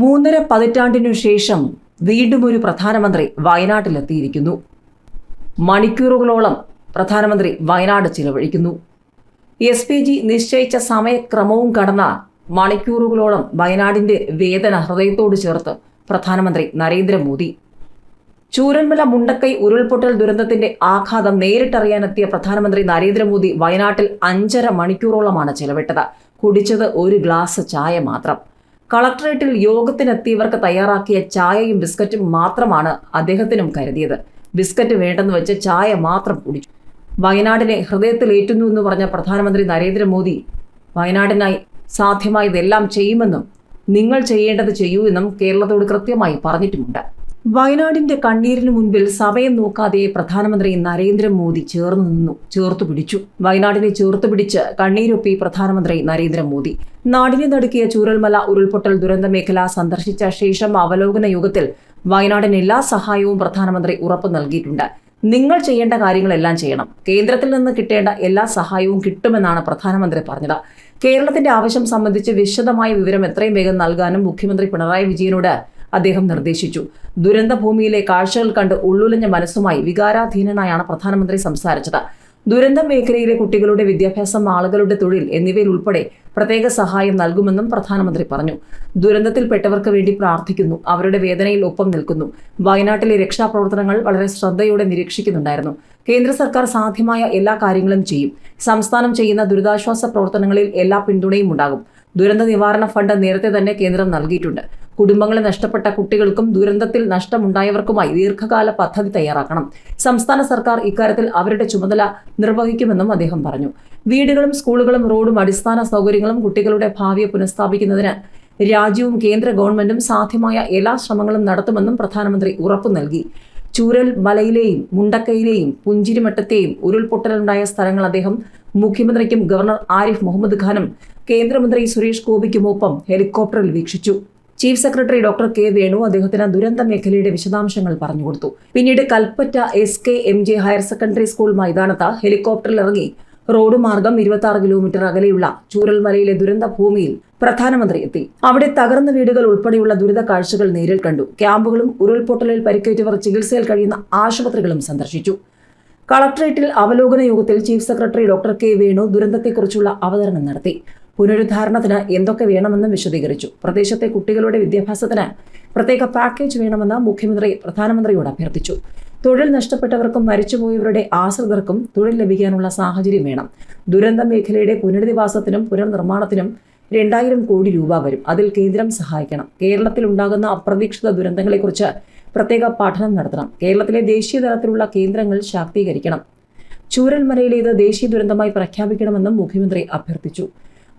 മൂന്നര പതിറ്റാണ്ടിനു ശേഷം വീണ്ടും ഒരു പ്രധാനമന്ത്രി വയനാട്ടിലെത്തിയിരിക്കുന്നു. മണിക്കൂറുകളോളം പ്രധാനമന്ത്രി വയനാട് ചിലവഴിക്കുന്നു. എസ് പി ജി നിശ്ചയിച്ച സമയക്രമവും കടന്ന മണിക്കൂറുകളോളം വയനാടിന്റെ വേദന ഹൃദയത്തോട് ചേർത്ത് പ്രധാനമന്ത്രി നരേന്ദ്രമോദി. ചൂരന്മല മുണ്ടക്കൈ ഉരുൾപൊട്ടൽ ദുരന്തത്തിന്റെ ആഘാതം നേരിട്ടറിയാനെത്തിയ പ്രധാനമന്ത്രി നരേന്ദ്രമോദി വയനാട്ടിൽ അഞ്ചര മണിക്കൂറോളമാണ് ചെലവിട്ടത്. കുടിച്ചത് ഒരു ഗ്ലാസ് ചായ മാത്രം. കളക്ടറേറ്റിൽ യോഗത്തിനെത്തിയവർക്ക് തയ്യാറാക്കിയ ചായയും ബിസ്ക്കറ്റും മാത്രമാണ് അദ്ദേഹത്തിനും കരുതിയത്. ബിസ്ക്കറ്റ് വേണ്ടെന്ന് വെച്ച് ചായ മാത്രം കുടിച്ചു. വയനാടിനെ ഹൃദയത്തിൽ ഏറ്റുന്നു എന്ന് പറഞ്ഞ പ്രധാനമന്ത്രി നരേന്ദ്രമോദി വയനാടിനായി സാധ്യമായതെല്ലാം ചെയ്യുമെന്നും നിങ്ങൾ ചെയ്യേണ്ടത് ചെയ്യൂ എന്നും കേരളത്തോട് കൃത്യമായി പറഞ്ഞിട്ടുമുണ്ട്. വയനാടിന്റെ കണ്ണീരിന് മുൻപിൽ സമയം നോക്കാതെ പ്രധാനമന്ത്രി നരേന്ദ്രമോദി ചേർന്ന് നിന്നു ചേർത്തു പിടിച്ചു. വയനാടിനെ ചേർത്തു പിടിച്ച് കണ്ണീരൊപ്പി പ്രധാനമന്ത്രി നരേന്ദ്രമോദി. നാടിനെ നടുക്കിയ ചൂരൽമല ഉരുൾപൊട്ടൽ ദുരന്ത മേഖല സന്ദർശിച്ച ശേഷം അവലോകന യോഗത്തിൽ വയനാടിന് എല്ലാ സഹായവും പ്രധാനമന്ത്രി ഉറപ്പു നൽകിയിട്ടുണ്ട്. നിങ്ങൾ ചെയ്യേണ്ട കാര്യങ്ങളെല്ലാം ചെയ്യണം. കേന്ദ്രത്തിൽ നിന്ന് കിട്ടേണ്ട എല്ലാ സഹായവും കിട്ടുമെന്നാണ് പ്രധാനമന്ത്രി പറഞ്ഞത്. കേരളത്തിന്റെ ആവശ്യം സംബന്ധിച്ച് വിശദമായ വിവരം എത്രയും വേഗം നൽകാനും മുഖ്യമന്ത്രി പിണറായി വിജയനോട് അദ്ദേഹം നിർദ്ദേശിച്ചു. ദുരന്തഭൂമിയിലെ കാഴ്ചകൾ കണ്ട് ഉള്ളുലഞ്ഞ മനസ്സുമായി വികാരാധീനനായാണ് പ്രധാനമന്ത്രി സംസാരിച്ചത്. ദുരന്ത മേഖലയിലെ കുട്ടികളുടെ വിദ്യാഭ്യാസം ആളുകളുടെ തൊഴിൽ എന്നിവയിൽ ഉൾപ്പെടെ പ്രത്യേക സഹായം നൽകുമെന്നും പ്രധാനമന്ത്രി പറഞ്ഞു. ദുരന്തത്തിൽപ്പെട്ടവർക്ക് വേണ്ടി പ്രാർത്ഥിക്കുന്നു. അവരുടെ വേദനയിൽ ഒപ്പം നിൽക്കുന്നു. വയനാട്ടിലെ രക്ഷാപ്രവർത്തനങ്ങൾ വളരെ ശ്രദ്ധയോടെ നിരീക്ഷിക്കുന്നുണ്ടായിരുന്നു. കേന്ദ്ര സർക്കാർ സാധ്യമായ എല്ലാ കാര്യങ്ങളും ചെയ്യും. സംസ്ഥാനം ചെയ്യുന്ന ദുരിതാശ്വാസ പ്രവർത്തനങ്ങളിൽ എല്ലാ പിന്തുണയും ഉണ്ടാകും. ദുരന്ത നിവാരണ ഫണ്ട് നേരത്തെ തന്നെ കേന്ദ്രം നൽകിയിട്ടുണ്ട്. കുടുംബങ്ങളെ നഷ്ടപ്പെട്ട കുട്ടികൾക്കും ദുരന്തത്തിൽ നഷ്ടമുണ്ടായവർക്കുമായി ദീർഘകാല പദ്ധതി തയ്യാറാക്കണം. സംസ്ഥാന സർക്കാർ ഇക്കാര്യത്തിൽ അവരുടെ ചുമതല നിർവഹിക്കുമെന്നും അദ്ദേഹം പറഞ്ഞു. വീടുകളും സ്കൂളുകളും റോഡും അടിസ്ഥാന സൗകര്യങ്ങളും കുട്ടികളുടെ ഭാവിയെ പുനഃസ്ഥാപിക്കുന്നതിന് രാജ്യവും കേന്ദ്ര ഗവൺമെന്റും സാധ്യമായ എല്ലാ ശ്രമങ്ങളും നടത്തുമെന്നും പ്രധാനമന്ത്രി ഉറപ്പു നൽകി. ചൂരൽ മലയിലെയും മുണ്ടക്കയിലെയും പുഞ്ചിരിമട്ടത്തെയും ഉരുൾപൊട്ടലുണ്ടായ സ്ഥലങ്ങൾ അദ്ദേഹം മുഖ്യമന്ത്രിക്കും ഗവർണർ ആരിഫ് മുഹമ്മദ് ഖാനും കേന്ദ്രമന്ത്രി സുരേഷ് ഗോപിക്കുമൊപ്പം ഹെലികോപ്റ്ററിൽ വീക്ഷിച്ചു. Chief secretary doctor K Venu അദ്ദേഹത്തിന് ദുരന്ത മേഖലയുടെ വിശദാംശങ്ങൾ പറഞ്ഞുകൊടുത്തു. പിന്നീട് Kalpetta S K M J higher secondary school മൈതാനത്ത് ഹെലികോപ്റ്ററിൽ ഇറങ്ങി റോഡ് മാർഗം ഇരുപത്തി കിലോമീറ്റർ അകലെയുള്ള ചൂരൽമലയിലെ ദുരന്ത ഭൂമിയിൽ പ്രധാനമന്ത്രി എത്തി. അവിടെ തകർന്ന വീടുകൾ ഉൾപ്പെടെയുള്ള ദുരിത കാഴ്ചകൾ നേരിൽ കണ്ടു. ക്യാമ്പുകളും ഉരുൾപൊട്ടലിൽ പരിക്കേറ്റവർ ചികിത്സയിൽ കഴിയുന്ന ആശുപത്രികളും സന്ദർശിച്ചു. കളക്ടറേറ്റിൽ അവലോകന യോഗത്തിൽ chief secretary doctor K Venu ദുരന്തത്തെക്കുറിച്ചുള്ള അവതരണം നടത്തി. പുനരുദ്ധാരണത്തിന് എന്തൊക്കെ വേണമെന്നും വിശദീകരിച്ചു. പ്രദേശത്തെ കുട്ടികളുടെ വിദ്യാഭ്യാസത്തിന് പ്രത്യേക പാക്കേജ് വേണമെന്ന് മുഖ്യമന്ത്രി പ്രധാനമന്ത്രിയോട് അഭ്യർത്ഥിച്ചു. തൊഴിൽ നഷ്ടപ്പെട്ടവർക്കും മരിച്ചുപോയവരുടെ ആശ്രിതർക്കും തൊഴിൽ ലഭിക്കാനുള്ള സാഹചര്യം വേണം. ദുരന്ത മേഖലയുടെ പുനരധിവാസത്തിനും പുനർനിർമ്മാണത്തിനും രണ്ടായിരം കോടി രൂപ വരും. അതിൽ കേന്ദ്രം സഹായിക്കണം. കേരളത്തിൽ ഉണ്ടാകുന്ന അപ്രതീക്ഷിത ദുരന്തങ്ങളെക്കുറിച്ച് പ്രത്യേക പഠനം നടത്തണം. കേരളത്തിലെ ദേശീയ തലത്തിലുള്ള കേന്ദ്രങ്ങൾ ശാക്തീകരിക്കണം. ചൂരൽമലയിലേത് ദേശീയ ദുരന്തമായി പ്രഖ്യാപിക്കണമെന്നും മുഖ്യമന്ത്രി അഭ്യർത്ഥിച്ചു.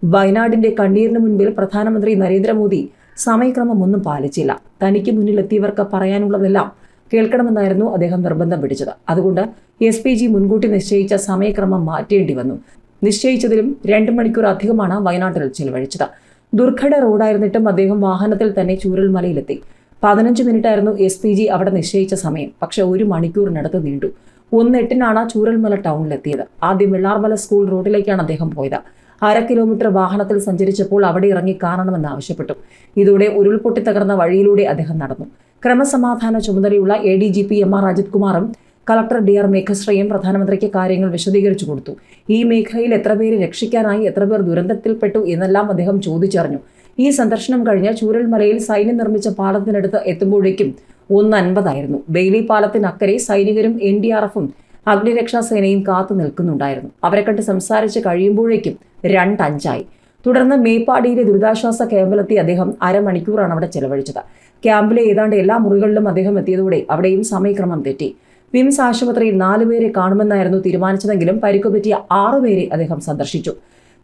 വയനാടിന്റെ കണ്ണീരിന് മുൻപിൽ പ്രധാനമന്ത്രി നരേന്ദ്രമോദി സമയക്രമം ഒന്നും പാലിച്ചില്ല. തനിക്ക് മുന്നിലെത്തിയവർക്ക് പറയാനുള്ളതെല്ലാം കേൾക്കണമെന്നായിരുന്നു അദ്ദേഹം നിർബന്ധം പിടിച്ചത്. അതുകൊണ്ട് എസ് പി ജി മുൻകൂട്ടി നിശ്ചയിച്ച സമയക്രമം മാറ്റേണ്ടി വന്നു. നിശ്ചയിച്ചതിലും രണ്ട് മണിക്കൂർ അധികമാണ് വയനാട്ടിൽ ചെലവഴിച്ചത്. ദുർഘട റോഡായിരുന്നിട്ടും അദ്ദേഹം വാഹനത്തിൽ തന്നെ ചൂരൽമലയിലെത്തി. പതിനഞ്ച് മിനിറ്റായിരുന്നു എസ് പി ജി അവിടെ നിശ്ചയിച്ച സമയം. പക്ഷെ ഒരു മണിക്കൂറിനടുത്ത് നീണ്ടു. ഒന്ന് എട്ടിനാണ് ചൂരൽമല ടൗണിലെത്തിയത്. ആദ്യം വെള്ളാർമല സ്കൂൾ റോഡിലേക്കാണ് അദ്ദേഹം പോയത്. അര കിലോമീറ്റർ വാഹനത്തിൽ സഞ്ചരിച്ചപ്പോൾ അവിടെ ഇറങ്ങി കാണണമെന്ന് ആവശ്യപ്പെട്ടു. ഇതോടെ ഉരുൾപൊട്ടി തകർന്ന വഴിയിലൂടെ അദ്ദേഹം നടന്നു. ക്രമസമാധാന ചുമതലയുള്ള A D G P M R Ajit കുമാറും കളക്ടർ ഡി ആർ മേഘശ്രയും പ്രധാനമന്ത്രിക്ക് കാര്യങ്ങൾ വിശദീകരിച്ചു കൊടുത്തു. ഈ മേഖലയിൽ എത്ര പേര് രക്ഷിക്കാനായി എത്ര പേർ ദുരന്തത്തിൽപ്പെട്ടു എന്നെല്ലാം അദ്ദേഹം ചോദിച്ചറിഞ്ഞു. ഈ സന്ദർശനം കഴിഞ്ഞ് ചൂരൽമലയിൽ സൈന്യം നിർമ്മിച്ച പാലത്തിനടുത്ത് എത്തുമ്പോഴേക്കും ഒന്ന് അൻപതായിരുന്നു. ബെയിലി പാലത്തിനക്കരെ സൈനികരും എൻ ഡി ആർ എഫും അഗ്നിരക്ഷാസേനയും കാത്തു നിൽക്കുന്നുണ്ടായിരുന്നു. അവരെ കണ്ട് സംസാരിച്ച് കഴിയുമ്പോഴേക്കും രണ്ടഞ്ചായി തുടർന്ന് മേപ്പാടിയിലെ ദുരിതാശ്വാസ ക്യാമ്പിലെത്തി അദ്ദേഹം അരമണിക്കൂറാണ് അവിടെ ചെലവഴിച്ചത്. ക്യാമ്പിലെ ഏതാണ്ട് എല്ലാ മുറികളിലും അദ്ദേഹം എത്തിയതോടെ അവിടെയും സമയക്രമം തെറ്റി. വിംസ് ആശുപത്രിയിൽ നാലുപേരെ കാണുമെന്നായിരുന്നു തീരുമാനിച്ചതെങ്കിലും പരിക്കുപറ്റിയ ആറുപേരെ അദ്ദേഹം സന്ദർശിച്ചു.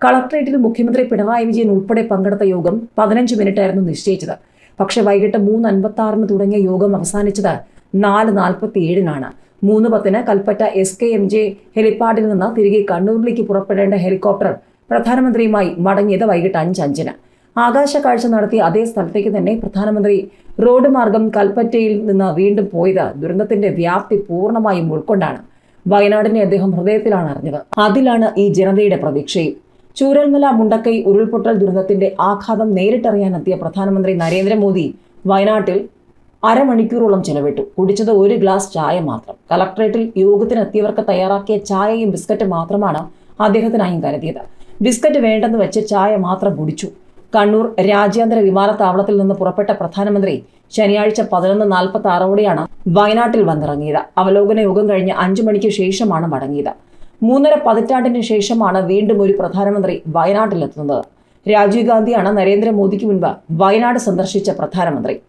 കളക്ടറേറ്റിൽ മുഖ്യമന്ത്രി പിണറായി വിജയൻ ഉൾപ്പെടെ പങ്കെടുത്ത യോഗം പതിനഞ്ച് മിനിറ്റായിരുന്നു നിശ്ചയിച്ചത്. പക്ഷെ വൈകിട്ട് മൂന്ന് അൻപത്തി ആറിന് തുടങ്ങിയ യോഗം അവസാനിച്ചത് നാല് നാൽപ്പത്തി ഏഴിനാണ് മൂന്ന് പത്തിന് Kalpetta S K M J ഹെലിപ്പാഡിൽ നിന്ന് തിരികെ കണ്ണൂരിലേക്ക് പുറപ്പെടേണ്ട ഹെലികോപ്റ്റർ പ്രധാനമന്ത്രിയുമായി മടങ്ങിയത് വൈകിട്ട് അഞ്ച് അഞ്ചിന്. കാഴ്ച നടത്തിയ അതേ സ്ഥലത്തേക്ക് തന്നെ പ്രധാനമന്ത്രി റോഡ് മാർഗം കൽപ്പറ്റയിൽ നിന്ന് വീണ്ടും പോയത് ദുരന്തത്തിന്റെ വ്യാപ്തി പൂർണമായും ഉൾക്കൊണ്ടാണ്. വയനാടിനെ അദ്ദേഹം ഹൃദയത്തിലാണ് അറിഞ്ഞത്. അതിലാണ് ഈ ജനതയുടെ പ്രതീക്ഷയും. ചൂരൽമല മുണ്ടക്കൈ ഉരുൾപൊട്ടൽ ദുരന്തത്തിന്റെ ആഘാതം നേരിട്ടറിയാനെത്തിയ പ്രധാനമന്ത്രി നരേന്ദ്രമോദി വയനാട്ടിൽ അരമണിക്കൂറോളം ചെലവിട്ടു. കുടിച്ചത് ഒരു ഗ്ലാസ് ചായ മാത്രം. കളക്ടറേറ്റിൽ യോഗത്തിനെത്തിയവർക്ക് തയ്യാറാക്കിയ ചായയും ബിസ്ക്കറ്റ് മാത്രമാണ് അദ്ദേഹത്തിനായും കരുതിയത്. ബിസ്ക്കറ്റ് വേണ്ടെന്ന് വെച്ച് ചായ മാത്രം കുടിച്ചു. കണ്ണൂർ രാജ്യാന്തര വിമാനത്താവളത്തിൽ നിന്ന് പുറപ്പെട്ട പ്രധാനമന്ത്രി ശനിയാഴ്ച പതിനൊന്ന് നാൽപ്പത്തി ആറോടെയാണ് വയനാട്ടിൽ വന്നിറങ്ങിയത്. അവലോകന യോഗം കഴിഞ്ഞ് അഞ്ചു മണിക്ക് ശേഷമാണ് മടങ്ങിയത്. മൂന്നര പതിറ്റാണ്ടിന് ശേഷമാണ് വീണ്ടും ഒരു പ്രധാനമന്ത്രി വയനാട്ടിലെത്തുന്നത്. രാജീവ് ഗാന്ധിയാണ് നരേന്ദ്രമോദിക്ക് മുൻപ് വയനാട് സന്ദർശിച്ച പ്രധാനമന്ത്രി.